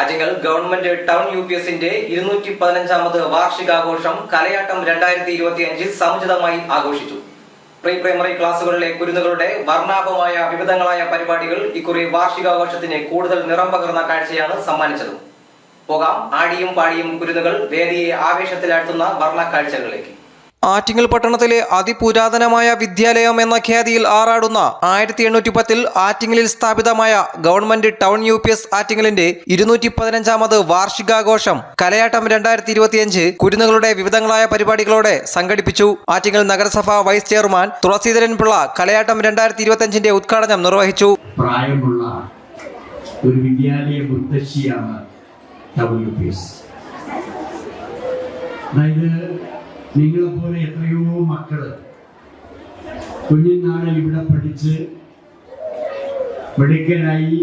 Attingal government town U P എസിന്റെ ഇരുന്നൂറ്റി പതിനഞ്ചാമത് വാർഷികാഘോഷം കലയാട്ടം രണ്ടായിരത്തി ഇരുപത്തി അഞ്ചിൽ സമുചിതമായി ആഘോഷിച്ചു. പ്രീ പ്രൈമറി ക്ലാസുകളിലെ കുരുന്നുകളുടെ വർണാഭമായ വിവിധങ്ങളായ പരിപാടികൾ ഇക്കുറി വാർഷികാഘോഷത്തിന് കൂടുതൽ നിറം പകർന്ന കാഴ്ചയാണ് സമ്മാനിച്ചത്. പോകാം ആടിയും പാടിയും കുരുന്നുകൾ വേദിയെ ആവേശത്തിലാഴ്ത്തുന്ന വർണ കാഴ്ചകളിലേക്ക് ആറ്റിങ്ങൽ പട്ടണത്തിലെ അതിപുരാതനമായ വിദ്യാലയം എന്ന ഖ്യാതിയിൽ ആറാടുന്ന ആയിരത്തി എണ്ണൂറ്റി പത്തിൽ ആറ്റിങ്ങലിൽ സ്ഥാപിതമായ government town U P S ആറ്റിങ്ങലിന്റെ ഇരുന്നൂറ്റി പതിനഞ്ചാമത് വാർഷികാഘോഷം കലയാട്ടം രണ്ടായിരത്തി ഇരുപത്തിയഞ്ച് കുരുന്നുകളുടെ വിവിധങ്ങളായ പരിപാടികളോടെ സംഘടിപ്പിച്ചു. ആറ്റിങ്ങൽ നഗരസഭ വൈസ് ചെയർമാൻ തുളസീധരൻ പിള്ള കലയാട്ടം രണ്ടായിരത്തി ഇരുപത്തിയഞ്ചിന്റെ ഉദ്ഘാടനം നിർവഹിച്ചു. പ്രായമുള്ള ഒരു വിദ്യാലയ നിങ്ങളെപ്പോലെ എത്രയോ മക്കൾ കുഞ്ഞുനാളിൽ ഇവിടെ പഠിച്ച് മെഡിക്കലായി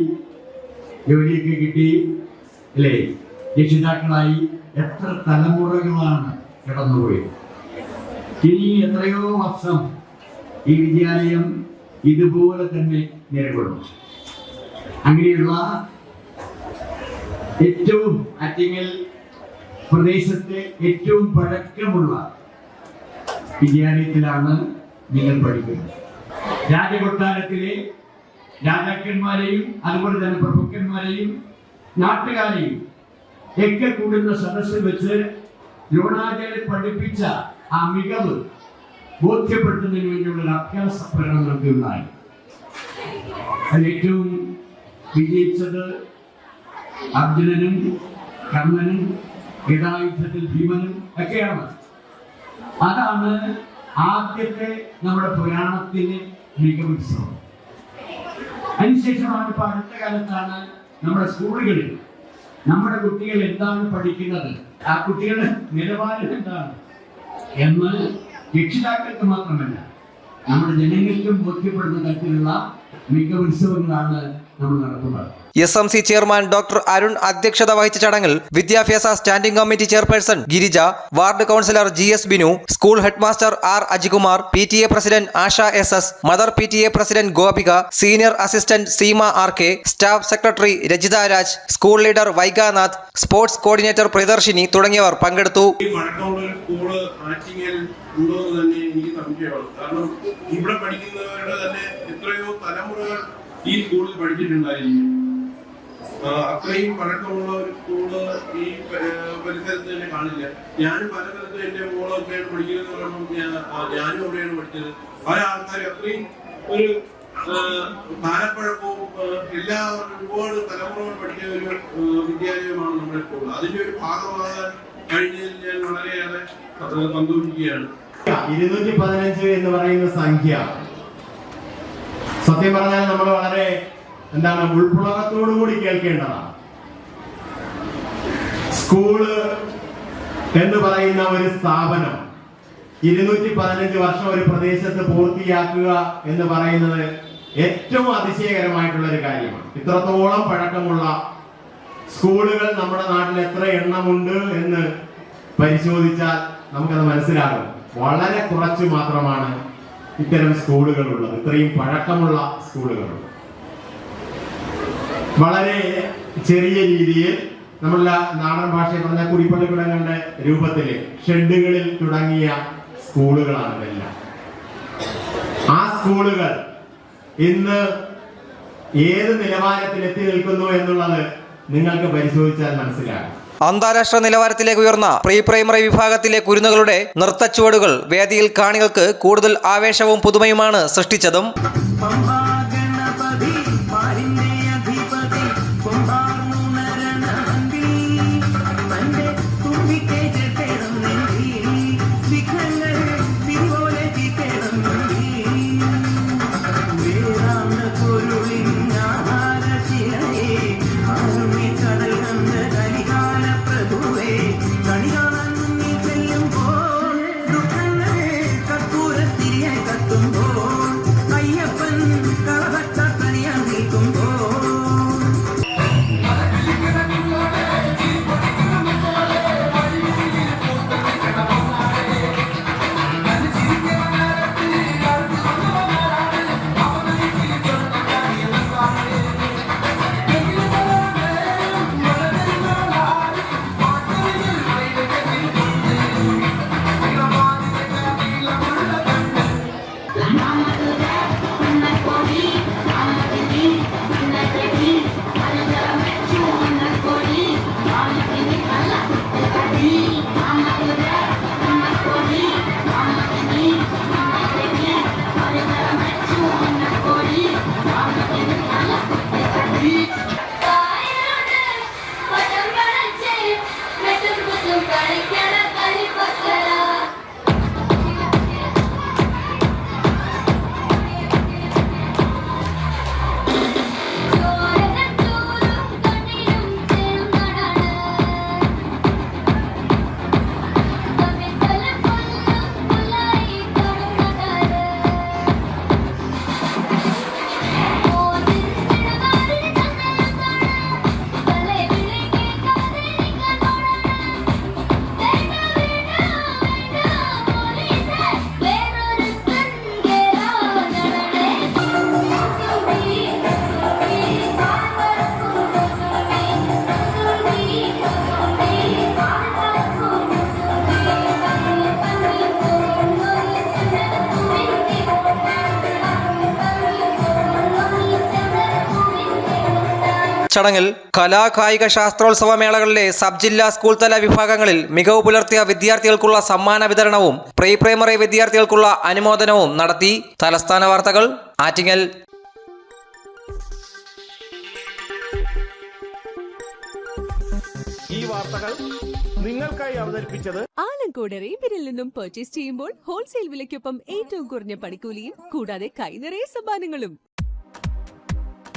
ജോലിയൊക്കെ കിട്ടി അല്ലേ? രക്ഷിതാക്കളായി എത്ര തലമുറകളാണ് കടന്നുപോയത്. ഇനി എത്രയോ വർഷം ഈ വിദ്യാലയം ഇതുപോലെ തന്നെ നിലകൊള്ളും. അങ്ങനെയുള്ള ഏറ്റവും ആറ്റിങ്ങൽ പ്രദേശത്തെ ഏറ്റവും പഴക്കമുള്ള വിദ്യാലയത്തിലാണ് നിങ്ങൾ പഠിക്കുന്നത്. രാജകൊട്ടാരത്തിലെ രാജാക്കന്മാരെയും അതുപോലെ തന്നെ പ്രഭുക്കന്മാരെയും നാട്ടുകാരെയും ഒക്കെ കൂടുന്ന സദസ്സിൽ വെച്ച് ദ്രോണാചാര്യ പഠിപ്പിച്ച ആ മികവ് ബോധ്യപ്പെടുത്തുന്നതിന് വേണ്ടിയുള്ള അഭ്യാസ പ്രകടനം അതിൽ ഏറ്റവും വിജയിച്ചത് അർജുനനും കർണനും യഥായുദ്ധത്തിൽ ഭീമനും ഒക്കെയാണ്. അതാണ് ആദ്യത്തെ നമ്മുടെ പുരാണത്തിന് മികവുത്സവം. അതിനുശേഷമാണ് ഇപ്പൊ അടുത്ത കാലത്താണ് നമ്മുടെ സ്കൂളുകളിൽ നമ്മുടെ കുട്ടികൾ എന്താണ് പഠിക്കുന്നത്? ആ കുട്ടികളുടെ നിലവാരം എന്താണ്? എന്ന് രക്ഷിതാക്കൾക്ക് മാത്രമല്ല നമ്മുടെ ജനങ്ങൾക്കും ബോധ്യപ്പെടുന്ന തരത്തിലുള്ള മികവുത്സവങ്ങളാണ് S M C chairman doctor Arun അധ്യക്ഷത വഹിച്ച ചടങ്ങിൽ വിദ്യാഭ്യാസ standing committee chairperson Girija ward councillor G S Binu school headmaster R Ajikumar P T A president Asha S S mother P T A president Gopika senior assistant Seema R K staff secretary Rajitha Raj school leader Vaiganath sports coordinator Priyadarshini തുടങ്ങിയവർ പങ്കെടുത്തു. തന്നെ ഈ സ്കൂളിൽ പഠിച്ചിട്ടുണ്ടായിരിക്കും. അത്രയും പഴക്കമുള്ള ഒരു school ഈ പരിസരത്ത് തന്നെ കാണില്ല. ഞാനും പല സ്ഥലത്തും എന്റെ മോളൊക്കെയാണ് പഠിക്കുന്നത് ഞാൻ ഞാനും അവിടെയാണ് പഠിച്ചത്. പല ആൾക്കാർ അത്രയും ഒരു കാലപ്പഴക്കവും എല്ലാ ഒരുപാട് തലമുറകൾ പഠിച്ച ഒരു വിദ്യാലയമാണ് നമ്മുടെ സ്കൂൾ അതിന്റെ ഒരു ഭാഗമാകാൻ കഴിഞ്ഞതിൽ ഞാൻ വളരെയേറെ സന്തോഷിക്കുകയാണ്. ഇരുന്നൂറ്റി പതിനഞ്ച് എന്ന് പറയുന്ന സംഖ്യ സത്യം പറഞ്ഞാൽ നമ്മൾ വളരെ എന്താണ് ഉൾപ്പുളകത്തോടു കൂടി കേൾക്കേണ്ടതാണ്. സ്കൂൾ എന്ന് പറയുന്ന ഒരു സ്ഥാപനം ഇരുന്നൂറ്റി പതിനഞ്ച് വർഷം ഒരു പ്രദേശത്ത് പൂർത്തിയാക്കുക എന്ന് പറയുന്നത് ഏറ്റവും അതിശയകരമായിട്ടുള്ള ഒരു കാര്യമാണ്. ഇത്രത്തോളം പഴക്കമുള്ള സ്കൂളുകൾ നമ്മുടെ നാട്ടിൽ എത്ര എണ്ണമുണ്ട് എന്ന് പരിശോധിച്ചാൽ നമുക്കത് മനസ്സിലാകും. വളരെ കുറച്ച് മാത്രമാണ് ഇത്തരം സ്കൂളുകളുള്ളത് ഇത്രയും പഴക്കമുള്ള സ്കൂളുകളുള്ളത് വളരെ ചെറിയ രീതിയിൽ നമ്മളുടെ നാടൻ ഭാഷയിൽ പറഞ്ഞ കുടിപ്പള്ളിക്കുടങ്ങളുടെ രൂപത്തിൽ ഷെഡുകളിൽ തുടങ്ങിയ സ്കൂളുകളാണ് ഇതെല്ലാം. ആ സ്കൂളുകൾ ഇന്ന് ഏത് നിലവാരത്തിൽ എത്തി നിൽക്കുന്നു എന്നുള്ളത് നിങ്ങൾക്ക് പരിശോധിച്ചാൽ മനസ്സിലാകും. അന്താരാഷ്ട്ര നിലവാരത്തിലേക്ക് ഉയർന്ന പ്രീ പ്രൈമറി വിഭാഗത്തിലെ കുരുന്നുകളുടെ നൃത്തച്ചുവടുകൾ വേദിയിൽ കാണികൾക്ക് കൂടുതൽ ആവേശവും പുതുമയുമാണ് സൃഷ്ടിച്ചതും. ചടങ്ങിൽ കലാകായിക ശാസ്ത്രോത്സവ മേളകളിലെ സബ് ജില്ലാ സ്കൂൾ തല വിഭാഗങ്ങളിൽ മികവ് പുലർത്തിയ വിദ്യാർത്ഥികൾക്കുള്ള സമ്മാന വിതരണവും പ്രീ പ്രൈമറി വിദ്യാർത്ഥികൾക്കുള്ള അനുമോദനവും നടത്തി. തലസ്ഥാന വാർത്തകൾ ആറ്റിങ്ങൽ. ഈ വാർത്തകൾ നിങ്ങൾക്കായി അവതരിപ്പിച്ചത് ആലങ്കോട് റീബിനിൽ നിന്നും പർച്ചേസ് ചെയ്യുമ്പോൾ ഹോൾസെയിൽ വിലയ്ക്കൊപ്പം ഏറ്റവും കുറഞ്ഞ പണിക്കൂലിയും കൂടാതെ കൈനിറയ സമ്മാനങ്ങളും.